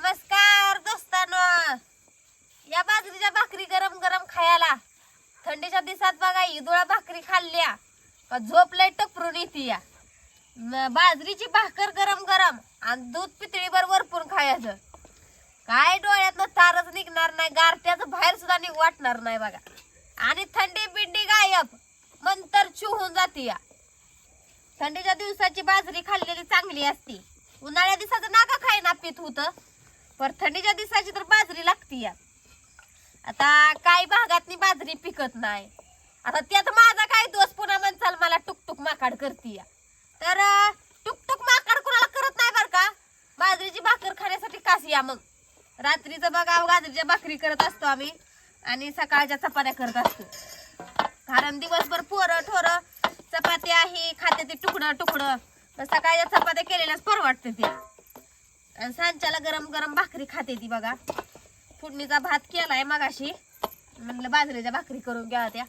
नमस्कार दोस्तांनो. या बाजरीच्या भाकरी गरम गरम खायला. थंडीच्या दिवसात बघा इदुळा भाकरी खाल्ल्या का झोप लय टपरून येते या. न- बाजरीची भाकर गरम गरम आणि दूध पितळीभर वरपून खायचं. काय डोळ्यातनं तारच निघणार नाही गारट्याचं बाहेर सुद्धा निघ वाटणार नाही बघा. आणि थंडी बिंडी गायब मंतर चू होऊन जाते या. थंडीच्या दिवसाची बाजरी खाल्लेली चांगली असती. उन्हाळ्या दिवसाचं नाका खाय ना पित होतं. पर थंडीच्या दिवसाची तर बाजरी लागती या आता काही भागातनी बाजरी पिकत नाही. आता त्यात माझा काय दोष पुन्हा म्हणचाल मला टुकटुक माकाड करती या. तर टुकटुक माकाड कुणाला करत नाही बर का? बाजरीची भाकर खाण्यासाठी कास या मग. रात्रीचं बघा बाजरीच्या भाकरी करत असतो आम्ही आणि सकाळच्या चपात्या करत असतो. कारण दिवसभर पोरं ठोरं चपात्या ही खाते ते तुकडं तुकडं सकाळच्या चपात्या केलेल्याच परवडते ते आणि सांच्याला गरम गरम भाकरी खाते ती बघा. फोडणीचा भात केलाय मगाशी. म्हणलं बाजरीच्या भाकरी करून घ्या त्या.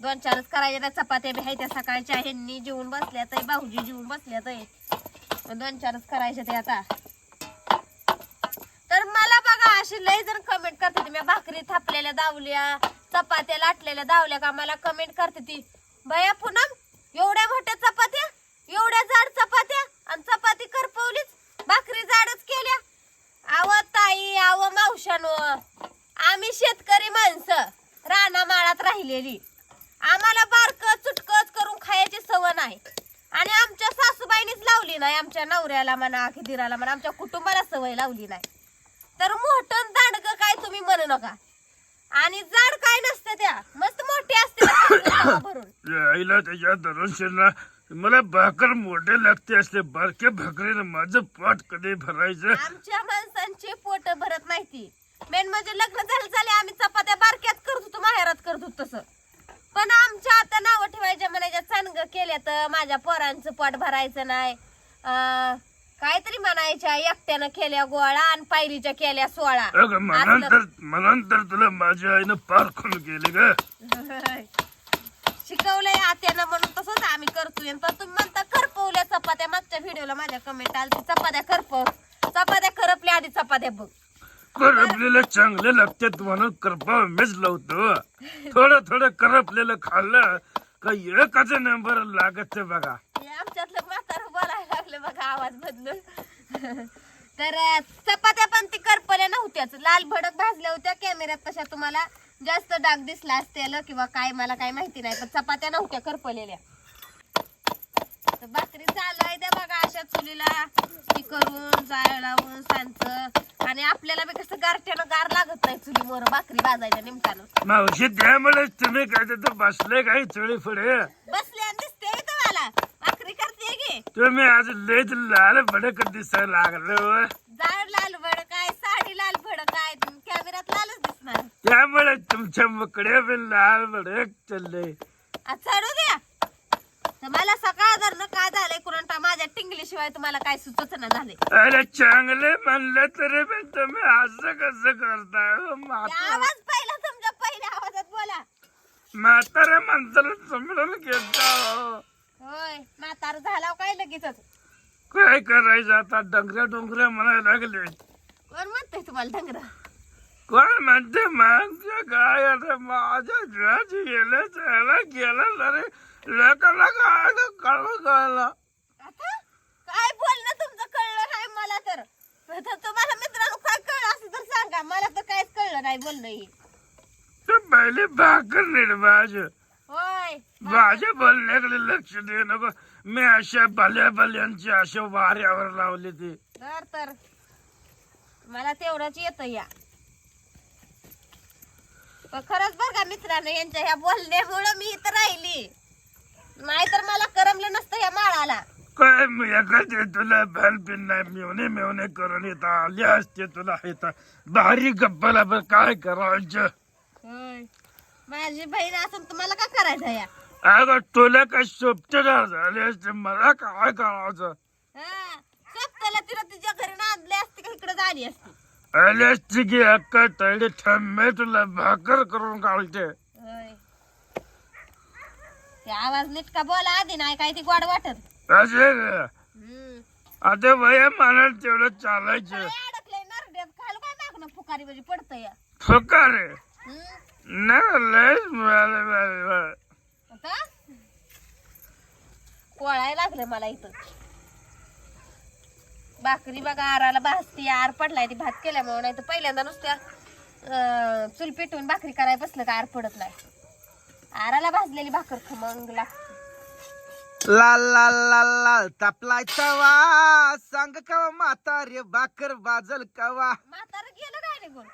दोन चारच करायच्या त्या चपात्या बी त्या सकाळच्या. ह्यांनी जेवून बसल्या तर भाऊजी जेवून बसल्या तर. दोन चारच करायच्या ते आता. तर मला बघा अशी लय जण कमेंट करते ती मी भाकरी थापलेल्या दावल्या चपात्या लाटलेल्या दावल्या का मला कमेंट करते ती. बया पुनम एवढ्या मोठ्या चपात्या एवढ्या जाड चपात्या आणि चपाती करपवलीच भाकरी जाडच केल्या आव ताई आव मावशानो आम्ही शेतकरी माणसं राना माळात राहिलेली आम्हाला बारक चुटकच करून खायची सवय नाही. आणि आमच्या सासूबाईनीच लावली नाही आमच्या नवऱ्याला म्हणा खिदिराला म्हणा आमच्या कुटुंबाला सवय लावली नाही. तर मोठं दांडग काय तुम्ही म्हणू नका. आणि जाड काय नसते त्या. मस्त मोठी असते भरून. आईला त्याच्या दररोजला मला भाकर मोठे लागते असते. बारक्या भाकरीनं माझं पोट कधी भरायचं? आमच्या माणसांचे पोट भरत नाही ती. मेन म्हणजे लग्न झालं झाले आम्ही चपात्या बारक्यात करत होतो माहेरात करत होतो तसं. पण आमच्या आता नावं ठेवायच्या म्हणायच्या चांग केल्या तर माझ्या पोरांचं पोट भरायचं नाही. अं, काहीतरी म्हणायच्या एकट्यानं केल्या गोळा आणि पायरीच्या केल्या सोळा. अगं तुला माझ्या आईनं पार खून केली ग. शिकवलंय आत्यानं म्हणून तसंच आम्ही करतोय. तर तुम्ही म्हणता करपवल्या चपात्या. मागच्या व्हिडिओला माझ्या कमेंट आली चपात्या करपव चपात्या करपल्या आधी चपात्या बघ. करपलेलं चांगलं लागतात म्हणून करपा मीच लावतो. थोडं थोडं करपलेलं खाल्लं का एकाच नंबर लागत बघा. हे आमच्यातलं म्हातारं बोलायला लागलं बघा आवाज बदलून तर अं, चपात्या पण ती करपल्या नव्हत्याच. लाल भडक भाजल्या होत्या कॅमेऱ्यात तशा तुम्हाला. जास्त डाग दिसला असतेल किंवा काय मला काय माहिती नाही पण चपात्या नव्हत्या करपलेल्या. तर भाकरी चालू आहे त्या बघा अशा चुलीला. ती करून जाळ लावून सांचं. आणि आपल्याला बी कसं गारठ्यानं गार लागत नाही चुलीवर भाकरी भाजायच्या निमतानं मावशी त्यामुळे तुम्ही काय तिथं बसले काही चोळी पुढे? बसले आणि दिसते तुम्हाला भाकरी करते की. तुम्ही आज लयच लाल भडक दिसायला लागलो हो. जाड लाल भड काय साडी लाल भड काय कॅमेऱ्यात लालच दिसणार. त्यामुळे तुमच्या मुकड्या बी लाल भडक चालले. आ, चढू द्या. तर मला सकाळ धरणं काय झालंय कुणाला माझ्या टिंगली शिवाय तुम्हाला काय सुचत ना झाले अरे चांगले म्हणलं तरी पण तुम्ही असं कसं करता हो, म्हातारा. आवाज पहिला तुमच्या पहिल्या आवाजात बोला. म्हातारा माणसाला समजून घेता. हो. होय म्हातार झाला काय लगेचच? काय करायचं आता? डंगऱ्या डोंगऱ्या म्हणायला लागले. कोण म्हणतंय तुम्हाला डंगर? कोण म्हणते मागच्या काय आता माझ्या घरात गेलं त्याला गेलं तरी लोकांना काय कळलं कळलं आता? काय बोलणं तुमचं कळलं नाही मला तर. तर तुम्हाला मित्रांनो काय कळलं असं तर सांगा. मला तर काहीच कळलं नाही बोलणं हे. ते पहिले भाकर नीट भाज्या होय. माझ्या बोलण्याकडे लक्ष दे नको. मी अशा भल्या भल्यांची अशा वाऱ्यावर लावली ती. तर तर. मला तेवढंच येतं या. पण खरंच बरं का मित्रांनो यांच्या ह्या बोलण्यामुळं मी इथं राहिली. नाहीतर मला करमलं नसतं या माळाला. काय मी एखादे तुला भल पिन नाही मिळवणे मिळवणे करून येत आले असते तुला येता. भारी गप्पाला बरं काय करायचं? होय. माझी बहीण असून तुम्हाला का करायचं या? अगं तुला काय सोपटेदार झाले असते मला काय करायचं? हा सप्ताला तिला तिच्या घरी नांदले असते का इकडे झाली असती? आले असते की अक्का तळी थांबे तुला भाकर करून काढते ते आवाज नीट का बोला आधी नाही काय ती गोड वाटत. असे? हम्म. आता वया मला तेवढं चालायचं. काय अडकलंय नरड्यात फुकारी म्हणजे पडतं या फकार? हम्म? नाही लयच मिळालं मिळालं. आता? कोळाय लागलं मला इथं. भाकरी बघा आराला भाजती आर पडलाय ती भात केल्यामुळे नाही तर पहिल्यांदा नुसत्या अं, चूल पेटवून भाकरी करायला बसलं का आर पडत नाही. आराला भाजलेली भाकर खमंग लागते. लाल लाल लाल लाल तापलाय तवा. सांग कवा म्हातारे बाकर बाजल कवा. म्हातारं गेलं काय निघून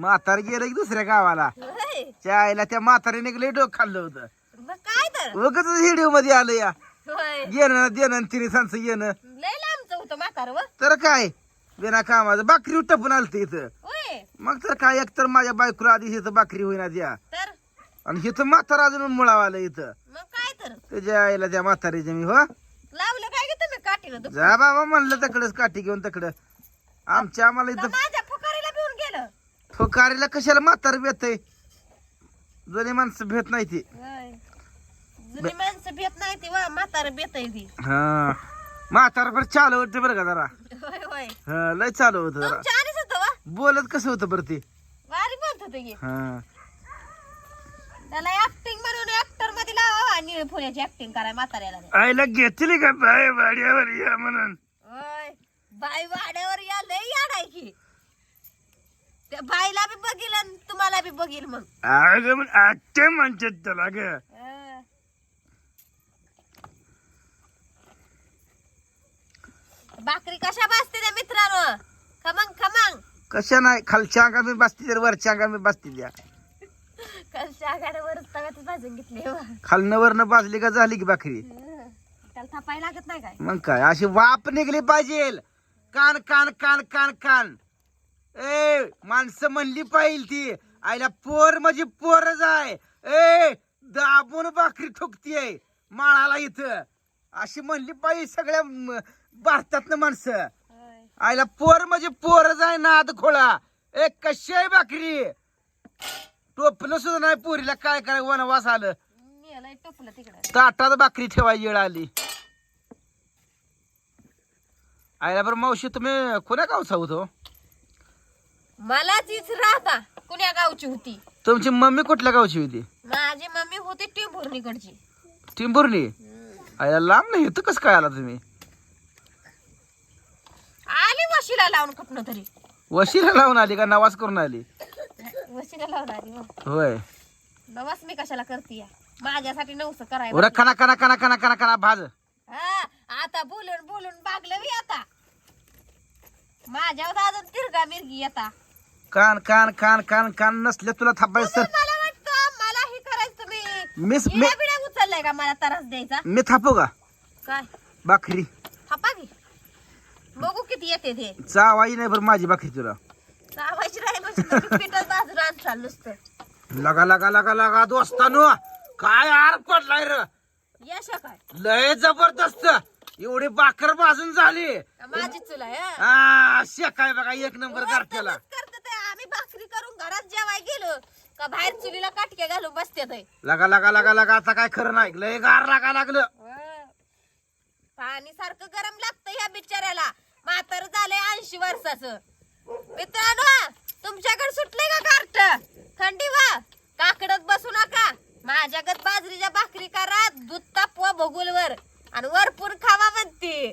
म्हातार गेलं की दुसऱ्या गावाला. होय. त्या आईला त्या म्हातारीने लय डोक खाल्लं होतं. मग काय तर? उगच व्हिडिओमध्ये आलं या. होय. येणं देणं आणि तिने सांचं येणं. लय लांबचं होतं म्हातारं व. तर काय? बिना कामाचं. बाकरी टपून आलत इथं. होय. मग तर काय? एक तर माझ्या बायकोला आधी इथं बाकरी होईना द्या. तर? आणि इथं म्हातार अजून मुळावालं इथं. मग काय तर? त्याच्या आईला त्या म्हातारीच्या मी हो. लावलं काय काठीनं दुख जा बाबा म्हणलं तकडच काठी घेऊन तकडं. आमच्या आम्हाला इथं माझ्या फुकारीला भिवून गेलं. फुकारीला कशाला म्हातार भेट जुनी माणसं भेट नाही ती. होय. जुनी माणसं भेट नाही ती वा म्हातार बेत आहे ती. हा. म्हातार बरं चालू होते बरं का जरा. होय होय. हा लय चालू होतं जरा. तुमच्या आणीच होतं वा. बोलत कसं होतं बरं ते? वारी बोलत होते की. हा. त्याला ऍक्टिंग म्हणून ऍक्टरमध्ये लावा निळ फुल्याची ऍक्टिंग म्हाताऱ्याला. आईला घेतली का बाय वाड्यावर या म्हणून? बाई वाड्यावर या लय की त्या बाईला बी बघील आणि तुम्हाला बी बघील मग. अगं मग म्हणतात त्याला ग अं. भाकरी कशा भाजते त्या मित्रांनो? खमंग खमंग. कशा नाही खालच्या अंगा मी बसती तर वरच्या मी बसती द्या तव्यात भाजून घेतली हो. खालनं वरनं बाजली का झाली की भाकरी. त्याला थापाय लागत नाही काय? मग काय अशी वाप निघली पाहिजे. कान कान कान कान कान. ए माणसं म्हणली पाहिजे ती. आईला पोर म्हणजे पोरच आहे ए दाबून भाकरी ठोकतीये माळाला इथं. अशी म्हणली पाहिजे सगळ्या म, भारतातनं माणसं. होय. आईला पोर म्हणजे पोरच आहे नाद खोळा. ए कशी आहे भाकरी? टोपलं सुद्धा नाही पोरीला काय काय वनवास आलं. मेलंय टोपलं तिकडं. ताटात भाकरी ठेवायची वेळ आली. आयला बरं मावशी तुम्ही कोण्या गावचा होतो? मला तीच राहता कुण्या गावची होती? तुमची मम्मी कुठल्या गावची होती? माझी मम्मी होती टिंभुर्णीकडची टिंबुर्णी? आयला लांब नाही इथं कसं काय आला तुम्ही? आली वशीला लावून कुठनं तरी. वशीला लावून आली का नवाज करून आली? वशीला आली हो. होय. नवास मी कशाला करते माझ्यासाठी नवस कराय ओरा कना कना कना कना कना कना भाज. आता बोलून बोलून बागलं मी आता. माझ्यावर अजून तिरगा मिरगी आता कान कान कान कान कान नसले तुला थापायचं. तर मला वाटतं मला हे करायचं तुम्ही मिस मी बिड्या बिड्या उचललाय का मला त्रास द्यायचा? मी थापू का? काय? भाकरी. थापा की. बघू किती येते ते. चावाई नाही बरं माझी भाकरी तुला. आणसाल नुसतं लगा लगा लगा लगा दोस्तानो. काय आर पडलाय र? यश काय? लय जबरदस्त. एवढी बाकर भाजून झाली. माझी चुला हं. हा शेकाय बघा एक नंबर गारठ्याला तसंच करतात ते. आम्ही भाकरी करून घरात जेवाय गेलो का बाहेर चुलीला काटके घालून बसते ते. लगा लगा लगा लगा आता काय खरं नाही. लय गार लागा लागलं. पाणी सारखं गरम लागतं ह्या बिचाऱ्याला. म्हातार झालंय ऐंशी वर्षाचं. मित्रांनो तुमच्याकडे सुटले का कार्ट? थंडी वा काकडत बसू नका. माझ्याकडे बाजरीच्या भाकरी करा दूध तापवा भगुलवर. आणि वरपूर खावा म्हणते.